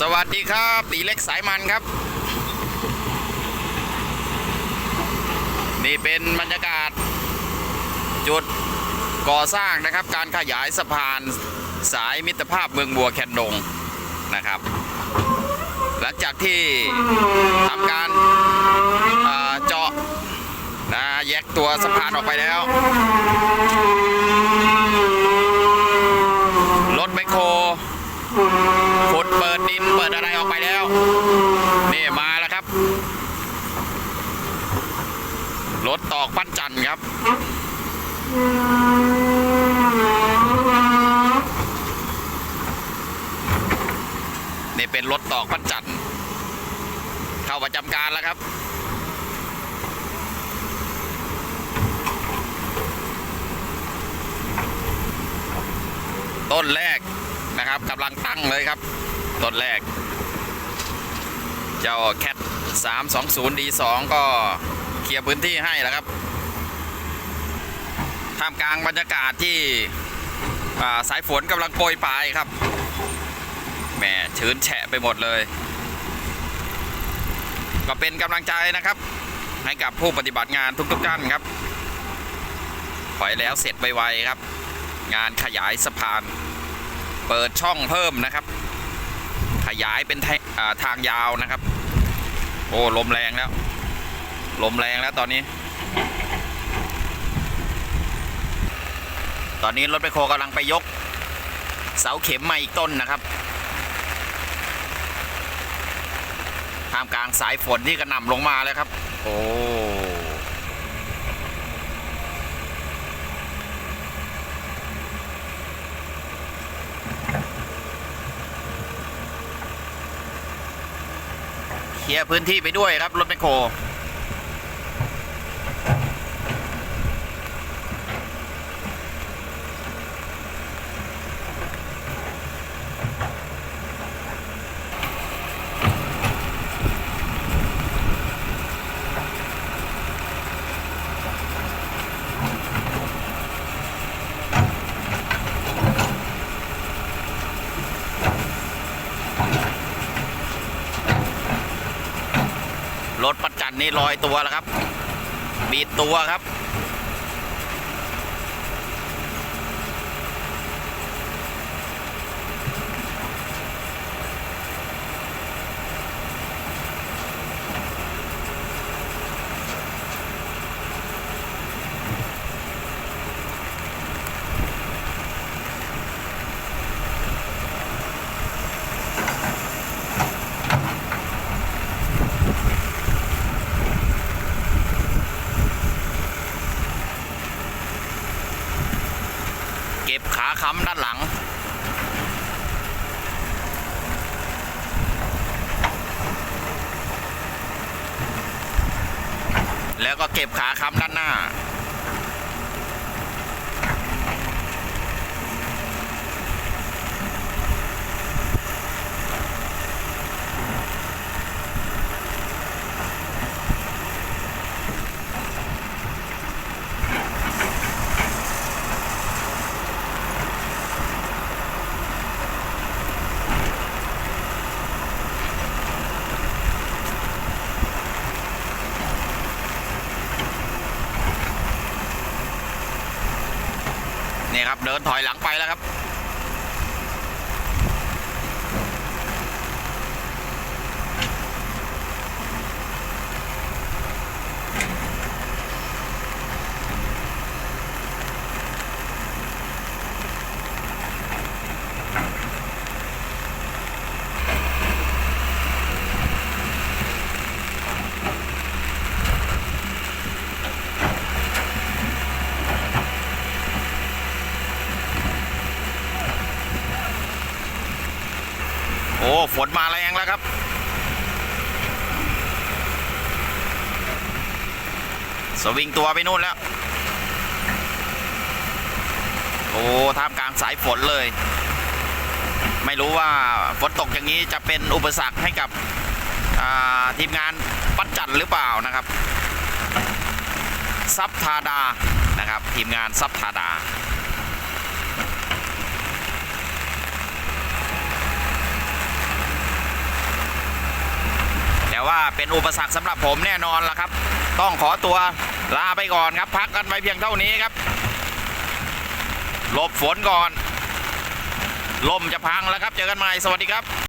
สวัสดีครับตีเล็กสายมันครับ นี่เป็นบรรยากาศ จุดก่อสร้างนะครับ การขยายสะพานสายมิตรภาพเมืองบัวแคนดงนะครับ หลังจากที่ทำการเจาะนะแยกตัวสะพานออกไปแล้ว รถแมคโคร ขุดเปิดดินเปิดอะไรออกไป แล้วนี่มาแล้วครับ รถตอกปั้นจันทร์ครับ นี่เป็นรถตอกปั้นจันทร์เข้าประจำการแล้วครับต้นแรกนะครับกำลังตั้งเลยครับ ต้นแรก เจ้าแคท320 D2 ก็เคลียร์พื้นที่ให้แล้วครับท่ามกลางบรรยากาศที่าสายฝนกำลังโปรยปลายครับแหมชื้นแฉะไปหมดเลย ก็เป็นกำลังใจนะครับ ให้กับผู้ปฏิบัติงานทุกๆท่านครับขอให้แล้วเสร็จไวๆครับ งานขยายสะพาน เปิดช่องเพิ่มนะครับ ขยายเป็นทาทางยาวนะครับ โอ้ลมแรงแล้ว ลมแรงแล้วตอนนี้ ตอนนี้รถไปโคกำลังไปยก เสาเข็มมาอีกต้นนะครับท่ามกลางสายฝนที่กระหน่ำลงมาแล้วครับ โอ้ เคลียร์พื้นที่ไปด้วยครับรถแมคโครันนี่ลอยตัวแล้วครับ บีดตัวครับาค้ำด้านหลัง แล้วก็เก็บขาค้ำด้านหน้า เดินถอยหลังไปแล้วครับ อ้ฝนมาแรงแล้วครับ สวิงตัวไปนู่นแล้ว โอ้ท่ามกลางสายฝนเลย ไม่รู้ว่าฝนตกอย่างนี้จะเป็นอุปสรรคให้กับทีมงานปั้นจันทร์หรือเปล่านะครับ ซับทาดานะครับ ทีมงานซับทาดา น ว่า เป็นอุปสรรคสำหรับผมแน่นอนละครับ ต้องขอตัวลาไปก่อนครับ พักกันไปเพียงเท่านี้ครับหลบฝนก่อนลมจะพังแล้วครับ เจอกันใหม่ สวัสดีครับ